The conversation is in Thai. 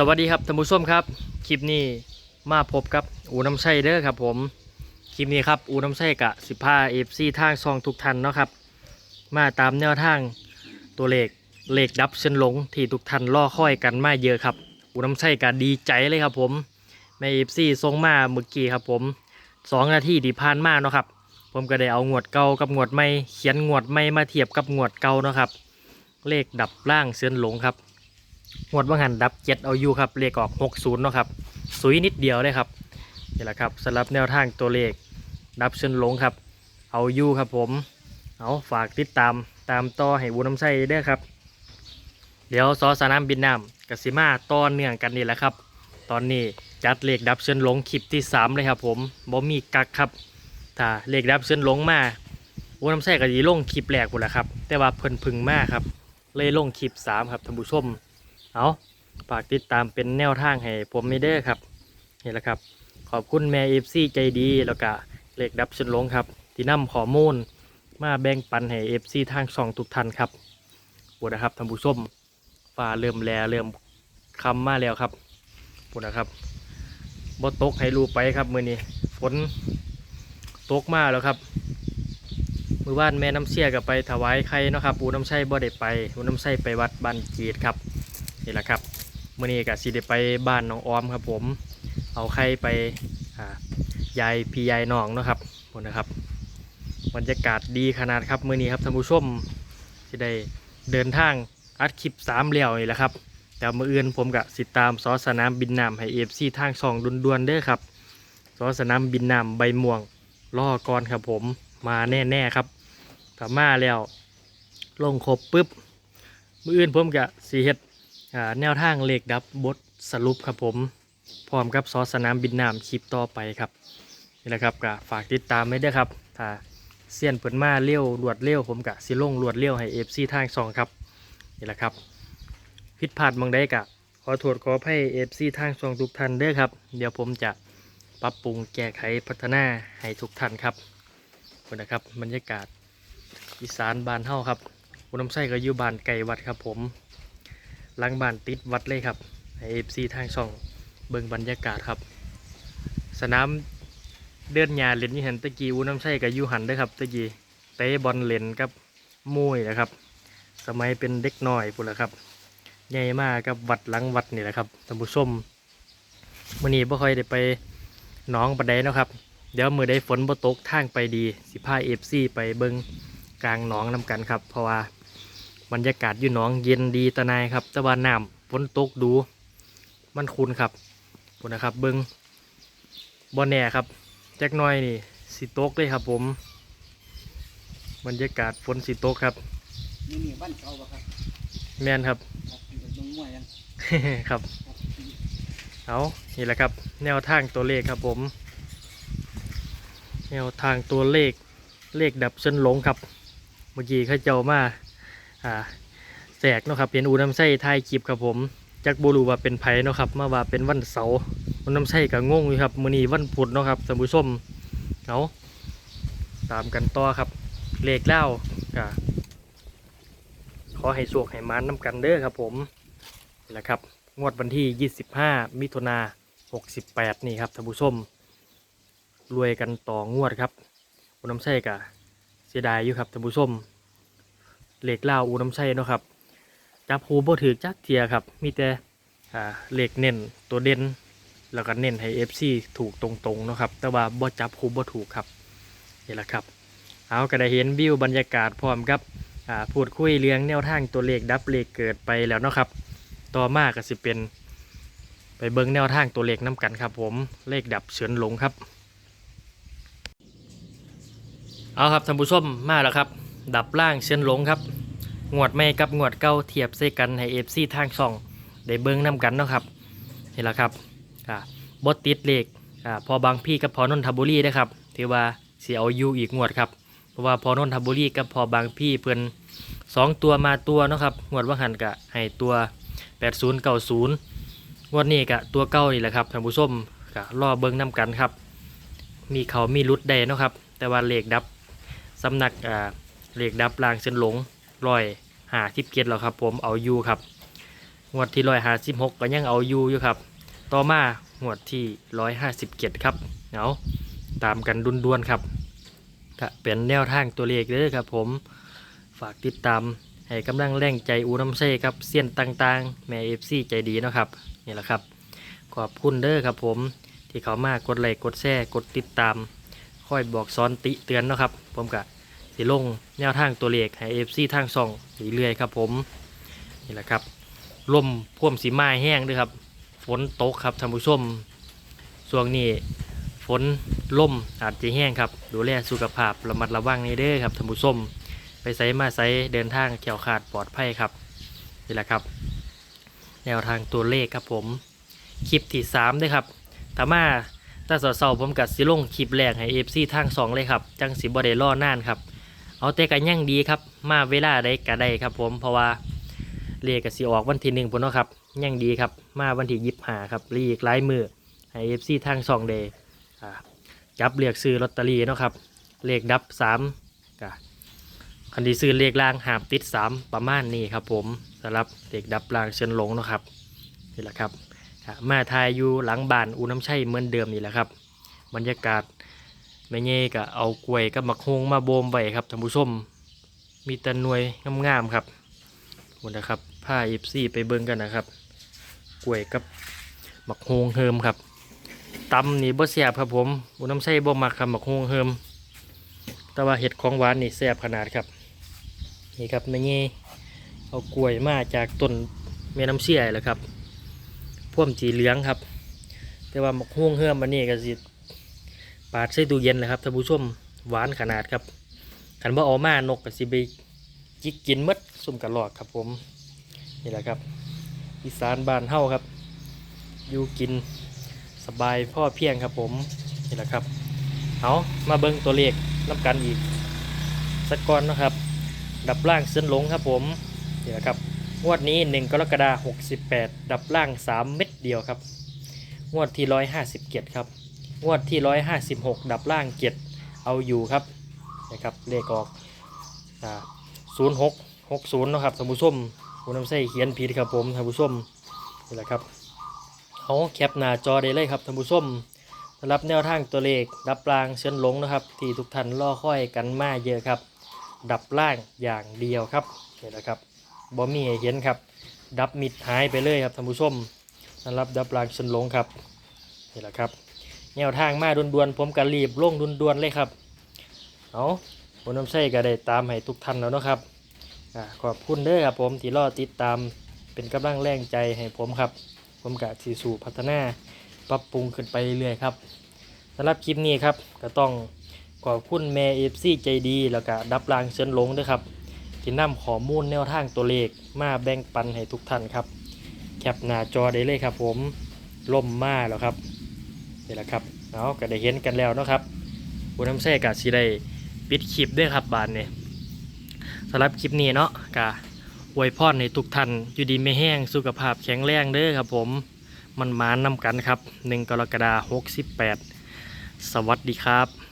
สวัสดีครับท่านผู้ชมครับ คลิปนี้มาพบกับอูน้ำไส้เด้อครับ ผมคลิปนี้ครับอูน้ำไส้กะสิบห้าเอฟซีทางซองทุกทันเนาะครับ มาตามแนวทางตัวเลขเลขดับเส้นหลงที่ทุกทันล่อค่อยกันมาเยอะครับอูน้ำไส้กะดีใจเลยครับ ผมแม่เอฟซีทรงมาเมื่อกี้ครับ ผมสองนาทีที่ผ่านมาเนาะครับ ผมก็ได้เอางวดเก่ากับงวดใหม่เขียนงวดใหม่มาเทียบกับงวดเก่าเนาะครับ เลขดับล่างเส้นหลงครับ งวดว่างหันดับเจ็ดเอาอยู่ครับเลขออกหกศูนย์เนาะครับสุยนิดเดียวเลยครับนี่แหละครับสำหรับแนวทางตัวเลขดับเส้นหลงครับ เอาอยู่ครับผมเอาฝากติดตามตามต่อให้บุญน้ำใส่เด้ครับ เดี๋ยวซอสนามบินน้ำกสิมาต่อเนื่องกันนี่แหละครับ ตอนนี้จัดเลขดับเส้นหลงคลิปที่สามเลยครับผมบ่มีกักครับถ้าเลขดับเส้นหลงมาบุญน้ำใส่ก็ยีลงคลิปแรกหมดแหละครับ แต่ว่าเพิ่นพึงมากครับ เลยลงคลิปสามครับท่านผู้ชม เอาฝากติดตามเป็นแนวทางให้ผมไม่ได้อครับนี่แหละครับ ขอบคุณแม่เอฟซีใจดีแล้วก็เลขดับชนลงครับ ที่นำข้อมูลมาแบ่งปันให้เอฟซีทางช่องทุกท่านครับปวนะครับท่านผู้ชมฟ้าเริ่มแลเริ่มคำมาแล้วครับปวนะครับบ่ตกให้รูไปครับมือนี้ฝนตกมาแล้วครับมือว่านแม่น้ำเชี่ยกับไปถวายไข่เนาะครับ ปูน้ำไส้บ่ได้ไปปูน้ำไส้ไปวัดบ้านจีดครับ นี่แหละครับมื่อนี้ก็สิได้ไปบ้านน้องออมครับ ผม เอาไข่ไปยายพี่ยายน้องเนาะครับหมดนะครับบรรยากาศดีขนาดครับมื่อนี้ครับท่านผู้ชมสิได้เดินทางอัดคลิปสามเหลี่ยวนี่แหละครับ แต่มื่ออื่นผมกับสิตามซอสนามบินน้ำให้เอฟซีทางสองด่วนๆเด้อครับซอสนามบินน้ำใบม่วงล่อก่อนครับผมมาแน่ๆครับถ้ามาแล้วลงครบปุ๊บมื่ออื่นผมกับสีเฮ็ด แนวทางเลขดับบทสรุปครับผม พร้อมกับซอสนามบินน้ำคลิปต่อไปครับนี่แหละครับก็ฝากติดตามไว้ด้วยครับถ้าเซียนเปิดมาเลี้ยวรวดเลี้ยวผมกะสิลงรวดเลี้ยวให้เอฟซีทางสองครับนี่แหละครับผิดพลาดบางได้กะขอโทษขอให้เอฟซีทางสองทุกท่านเด้อครับ เดี๋ยวผมจะปรับปรุงแก้ไขพัฒนาให้ทุกท่านครับนี่นะครับบรรยากาศอีสานบานเฮาครับอุน้ำไส้ก็อยู่บานไก่วัดครับผม หลังบ้านติดวัดเลยครับเอฟซีทางช่องเบิ่งบรรยากาศครับ สนามเดินหญ้าเล่นนี่หันตะกี้อูน้ำใช่กับยูหันด้อครับตะกี้เตะบอลเล่นกับมุ้ยนะครับ สมัยเป็นเด็กน้อยพุ่นละครับใหญ่มากกับวัดหลังวัดนี่แหละครับท่านผู้ชมมื่อนี้บ่ค่อยได้ไปน้องปะไดนะครับ เดี๋ยวมือได้ฝนบ่ตกทางไปดีสิพาเอฟซีไปเบิ่งกลางหนองน้กันครับ เพราะว่า บรรยากาศอยู่หนองเย็นดีตะนายครับแต่ว่าน้ำฝนตกดู มันคุนครับคุนนะครับ เบิงบอแน่ครับ แจ็คน้อยนี่สิตกเลยครับ ผม บรรยากาศฝนสิตกครับนี่นี่บ้านเก่าปะครับแม่นครับครับอยู่กับเมืองมวยกันครับครับ เอานี่แหละครับ แนวทางตัวเลขครับผม แนวทางตัวเลขเลขดับเส้นหลงครับ เมื่อกี้เข้าเจ้ามา อ่าแสกเนาะครับเป็นอูน้ำไส้ทายคลิปครับผมจักบูรูว่าเป็นไผเนาะครับมาว่าเป็นวันเสาร์อูน้ำไส้ก็งงอยู่ครับมื้อนี้วันพุธเนาะครับท่านผู้ชมเอาตามกันต่อครับเลขเล่าก็ขอให้สวกให้มานน้ำกันเด้อครับผมนี่แหละครับงวดวันที่ 25 มิถุนา68 นี่ครับท่านผู้ชมรวยกันต่องวดครับอูน้ำไส้ก็เสียดายอยู่ครับท่านผู้ชม เหล็กเล่าวอูน้ำใช่เนาะครับจับหูบ่ถือจักเทียครับ มีแต่เหล็กเน้นตัวเด่นแล้วก็เน้นให้ FC ถูกตรงๆเนาะครับ แต่ว่าบ่จับหูบ่ถูกครับนี่แหละครับ เอาก็ได้เห็นวิวบรรยากาศพร้อมกับพูดคุยเรื่องแนวทางตัวเลขดับเลขเกิดไปแล้วเนาะครับ ต่อมาก็สิเป็น ไปเบิ่งแนวทางตัวเลขน้กันครับ ผมเลขดับเฉือนหลงครับ เอาครับท่านผู้ชมมาแล้วครับ ดับล่างเชียนหลงครับ งวดไม่กับงวดเก้าเทียบใส่กันให้เอฟซีทางช่องได้เบิ้งน้กันเนาะครับนี่แหละครับอ่าบดติดเลขอ่าพอบางพี่กับพอนนทบุรีนะครับถือว่าเสียเอาอยู่อีกงวดครับเพราะว่าพอนนทบุรีกับพอบางพี่เพิ่นสองตัวมาตัวเนาะครับงวดว่าหันกะให้ตัว 80 90งวดนี้กะตัวเก้านี่แหละครับท่านผู้ชมกะรอเบิ้งน้กันครับ มีเขามีรุดได้เนาะครับ แต่ว่าเลขดับสำนักอ่า เล็กดับรางเส้นหลงรอยหาทิพเกียรแล้วครับ ผมเอาอยู่ครับงวดที่ร้อยห้าสิบหกก็ยังเอาอยู่อยู่ครับ ต่อมางวดที่ร้อยห้าสิบเจ็ดครับเอาตามกันดุนด้วนครับก็เป็นแนวทางตัวเลขเด้อครับ ผมฝากติดตามให้กำลังแรงใจอูน้ำเซ่ครับเสี้ยนต่างๆ แม่เอฟซีใจดีนะครับนี่แหละครับ ขอบคุณเด้อครับผมที่เขามากดไลค์กดแชร์กดติดตามค่อยบอกสอนติเตือนนะครับ ผมกะ สิลงแนวทางตัวเลขให้เอฟซีทางช่องเรื่อยๆครับผมนี่แหละครับลมพ่วมสีไม้แห้งด้วยครับ ฝนตกครับท่านผู้ชมช่วงนี้ฝนล่มอาจจะแห้งครับ ดูแลสุขภาพระมัดระวังในเด้อครับท่านผู้ชมไปไสมาไสเดินทางเขี่ยวขาดปลอดภัยครับนี่แหละครับ แนวทางตัวเลขครับผมคลิปที่3ด้วยครับถามาถ้าสอเสาผมกัดสิลงคลิปแรกให้เอฟซีทางสองเลยครับ จังสิบ่ได้รอนานครับ เอาแต่กันยั่งดีครับ มาเวลาใดก็ได้ครับ ผมเพราะว่าเลขกสิออกวันที่หนึ่งพุ่นเนาะครับยั่งดีครับ มาวันที่ยิบหาครับรีกหลายมือให้เอฟซีทางสองเดย์จับเรียกซื้อลอตเตอรี่เนาะครับเลขดับสามกะคันที่ซื้อเลขล่างหาบติดสามประมาณนี้ครับ ผมสำหรับเลขดับล่างเชิญหลงเนาะครับนี่แหละครับมาทายอยู่หลังบ้านอูน้ำชัยเหมือนเดิมนี่แหละครับ บรรยากาศ แม่เย่ก็เอากล้วยกับมะฮงมาโบมไว้ครับท่านผู้ชมมีแต่หน่วยงามๆครับหมดนะครับผ้าเอฟซีไปเบิ่งกันนะครับกล้วยกับมะฮงเฮิมครับตำนี่บ่แซ่บครับผมอุน้ำใส่บ่มักครับมะฮงเฮิมแต่ว่าเห็ดของหวานนี่แซ่บขนาดครับนี่ครับแม่เย่เอากล้วยมาจากต้นแม่น้ำเชี่ยแหละครับพ่วมจีเหลืองครับ แต่ว่าหมกฮวงเฮือมอันนี้ก็สิ ปาดใส่ตู้เย็นเลยครับท่านผู้ชมหวานขนาดครับขันว่าออกมานกก็สิไปจิกกินมดซุ่มกระหลอกครับผมนี่แหละครับอีสานบ้านเฮาครับ อยู่กินสบายพ่อเพียงครับผมนี่แหละครับเอามาเบิ้งตัวเลขน้ำกันอีกสักก้อนนะครับ ดับล่างเส้นหลงครับผมนี่แหละครับงวดนี้ 1 กรกฎาคม68 ดับล่าง 3 เม็ดเดียวครับ งวดที่ร้อยห้าสิบเจ็ดครับ งวดที่ร้อยห้าสิบหกดับล่างเจ็ดเอาอยู่ครับนะครับเลขออกศูนย์หกหกศูนย์นะครับท่านผู้มคุณน้ำใส่เขียนผิดครับผมท่านผู้มนี่แหละครับเขาแคปหน้าจอได้เลยครับท่านผู้มสำหรับแนวทางตัวเลขดับล่างเชิญหลงนะครับ ที่ทุกท่านรอค่อยกันมาเยอะครับ ดับล่างอย่างเดียวครับนี่แหละครับบอมีให้เห็นครับ ดับมิดหายไปเลยครับท่านผู้มสำหรับดับรางเชนหลงครับนี่แหละครับ แนวทางมาด่วนๆผมก็รีบลงด่วนๆเลยครับเอาผมน้ำใส่ก็ได้ตามให้ทุกท่านแล้วนะครับอขอบคุณเด้อครับผมที่รอติดตามเป็นกำลังแรงใจให้ผมครับ ผมกะสีสู่พัฒนาปรับปรุงขึ้นไปเรื่อยๆครับสำหรับคลิปนี้ครับก็ต้องขอบคุณแม่เอฟซีใจดี แล้วก็ดับรางเชิญลงด้วยครับที่นำข้อมูลแนวทางตัวเลขมาแบ่งปันให้ทุกท่านครับ แคปหน้าจอได้เลยครับผมล่มมาแล้วครับ นี่แหละครับเอาก็ได้เห็นกันแล้วนะครับบุญน้ำแท้กับสีได้ปิดคลิปด้วยครับบานเนี่ยสำหรับคลิปนี้เนาะกะอวยพรในทุกท่านอยู่ดีไม่แห้งสุขภาพแข็งแรงเด้อครับผมมันมานนำกันครับ 1 กรกฎาคม68 สวัสดีครับ